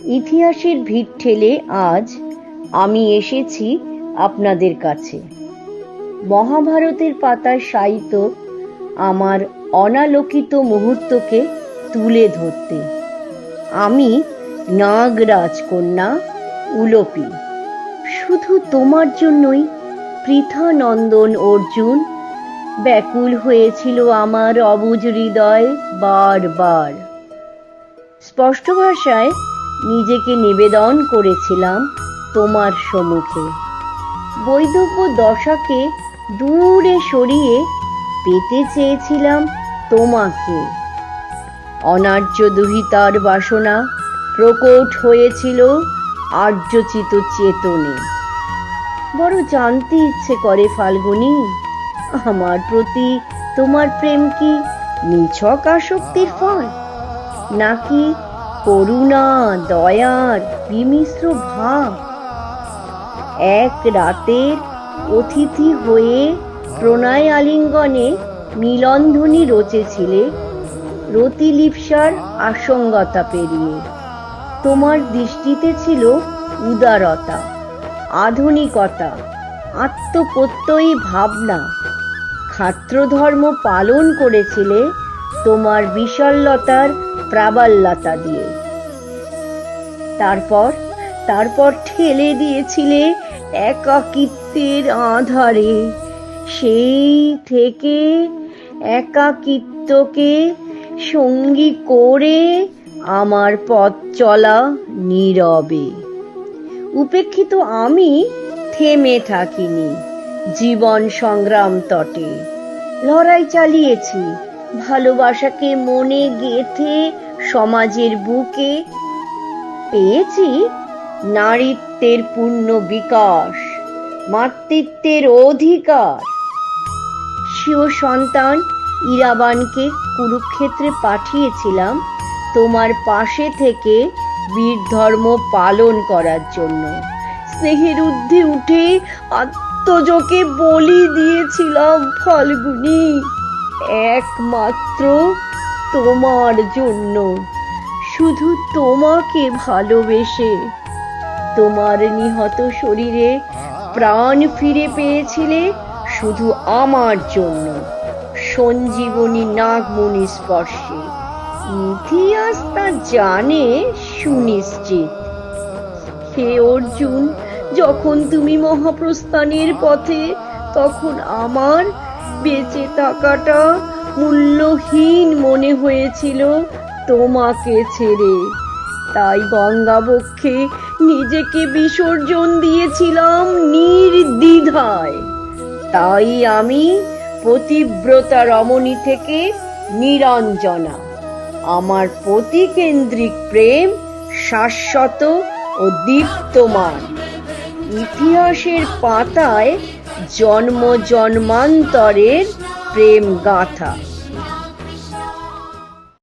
ইতিহাসের ভিড় ঠেলে আজ আমি এসেছি আপনাদের কাছে। মহাভারতের পাতায় শায়িত আমার অনালোকিত মুহূর্তকে তুলে ধরতে। আমি নাগরাজ কন্যা উলোপি। শুধু তোমার জন্যই পৃথানন্দন অর্জুন ব্যাকুল হয়েছিল আমার অবুজ হৃদয় বারবার। স্পষ্ট ভাষায় নিজেকে নিবেদন করেছিলাম তোমার সম্মুখে। বৈধব্য দশাকে দূরে সরিয়ে পেতে চেয়েছিলাম তোমাকে। অনার্য দুহিতার বাসনা প্রকট হয়েছিল আর্যচিত চেতনে। বড় জানতে ইচ্ছে করে ফাল্গুনি, আমার প্রতি তোমার প্রেম কি নিছক আসক্তির ফল? নাকি করুণা, দয়ার বিমিশ্র ভাব। এক রাতের অতিথি হয়ে প্রণয় আলিঙ্গনে মিলনধ্বনি রচেছিলে রতিলিপসার আসঙ্গতা পেরিয়ে। তোমার দৃষ্টিতে ছিল উদারতা, আধুনিকতা, আত্মপ্রত্যয়ী ভাবনা। খাত্রধর্ম পালন করেছিলে তোমার বিশালতার প্রাবাল্যতা দিয়ে। তারপর তারপর ঠেলে দিয়েছিলে একাকিত্বের আধারে। সেই থেকে একাকিত্বকে সঙ্গী করে আমার পথ চলা নীরবে। উপেক্ষিত আমি থেমে থাকিনি জীবন সংগ্রাম তটে। লড়াই চালিয়েছি ভালোবাসাকে মনে গেথে সমাজের বুকে পেয়েছি নারীত্বের পূর্ণ বিকাশ, মাতৃত্বের অধিকার। স্বীয় সন্তান ইরাবানকে কুরুক্ষেত্রে পাঠিয়েছিলাম তোমার পাশে থেকে বীর ধর্ম পালন করার জন্য। স্নেহের ঊর্ধ্বে উঠে আত্মজকে বলি দিয়েছিলাম ফাল্গুনি। একমাত্র তোমার জন্য। শুধু তোমাকে ভালোবেসে। তোমার নিহত শরীরে প্রাণ ফিরে পেয়েছিলে শুধু আমার জন্য। সঞ্জীবনী নাগমণি স্পর্শে। ইতিহাস তা জানে সুনিশ্চিত। হে অর্জুন, যখন তুমি মহাপ্রস্থানের পথে, তখন আমার বেঁচে থাকাটা মূল্যহীন মনে হয়েছিল তোমাকে ছেড়ে। তাই গঙ্গাবক্ষে নিজেকে বিসর্জন দিয়েছিলাম নির্দ্বিধায়। তাই আমি পতিব্রতা রমণী থেকে নিরঞ্জনা, আমার প্রতিকেন্দ্রিক প্রেম শাশ্বত ও দীপ্তমান। ইতিহাসের পাতায় জন্ম জন্মান্তরের প্রেম গাথা